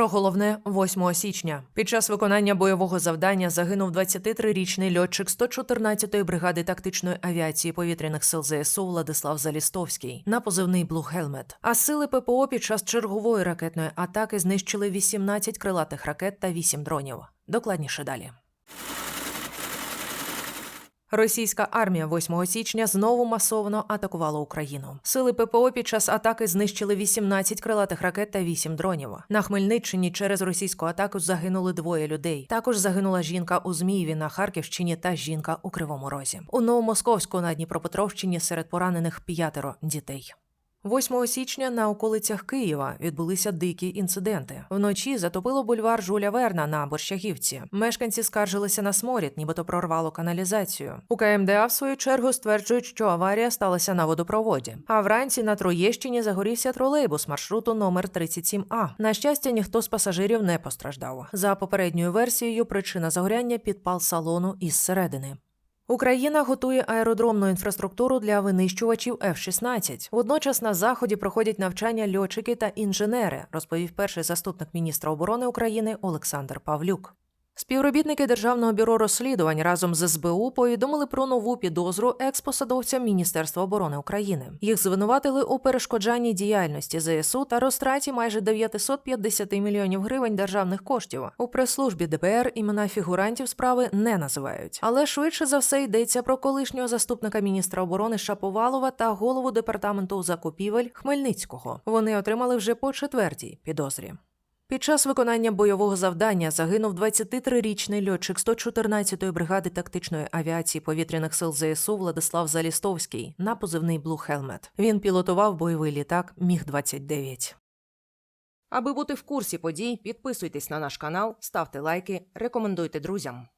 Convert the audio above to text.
Про головне 8 січня. Під час виконання бойового завдання загинув 23-річний льотчик 114-ї бригади тактичної авіації повітряних сил ЗСУ Владислав Залістовський на позивний Helmet. А сили ППО під час чергової ракетної атаки знищили 18 крилатих ракет та 8 дронів. Докладніше далі. Російська армія 8 січня знову масово атакувала Україну. Сили ППО під час атаки знищили 18 крилатих ракет та 8 дронів. На Хмельниччині через російську атаку загинули двоє людей. Також загинула жінка у Змієві на Харківщині та жінка у Кривому Розі. У Новомосковську на Дніпропетровщині серед поранених п'ятеро дітей. 8 січня на околицях Києва відбулися дикі інциденти. Вночі затопило бульвар Жуля Верна на Борщагівці. Мешканці скаржилися на сморід, нібито прорвало каналізацію. У КМДА, в свою чергу, стверджують, що аварія сталася на водопроводі. А вранці на Троєщині загорівся тролейбус маршруту номер 37А. На щастя, ніхто з пасажирів не постраждав. За попередньою версією, причина загоряння підпал салону із середини. Україна готує аеродромну інфраструктуру для винищувачів F-16. Водночас на заході проходять навчання льотчики та інженери, розповів перший заступник міністра оборони України Олександр Павлюк. Співробітники Державного бюро розслідувань разом з СБУ повідомили про нову підозру експосадовцям Міністерства оборони України. Їх звинуватили у перешкоджанні діяльності ЗСУ та розтраті майже 950 мільйонів гривень державних коштів. У прес-службі ДБР імена фігурантів справи не називають, але швидше за все йдеться про колишнього заступника міністра оборони Шаповалова та голову департаменту закупівель Хмельницького. Вони отримали вже по четвертій підозрі. Під час виконання бойового завдання загинув 23-річний льотчик 114-ї бригади тактичної авіації повітряних сил ЗСУ Владислав Залістовський на позивний Blue Helmet. Він пілотував бойовий літак Міг-29. Аби бути в курсі подій, підписуйтесь на наш канал, ставте лайки, рекомендуйте друзям.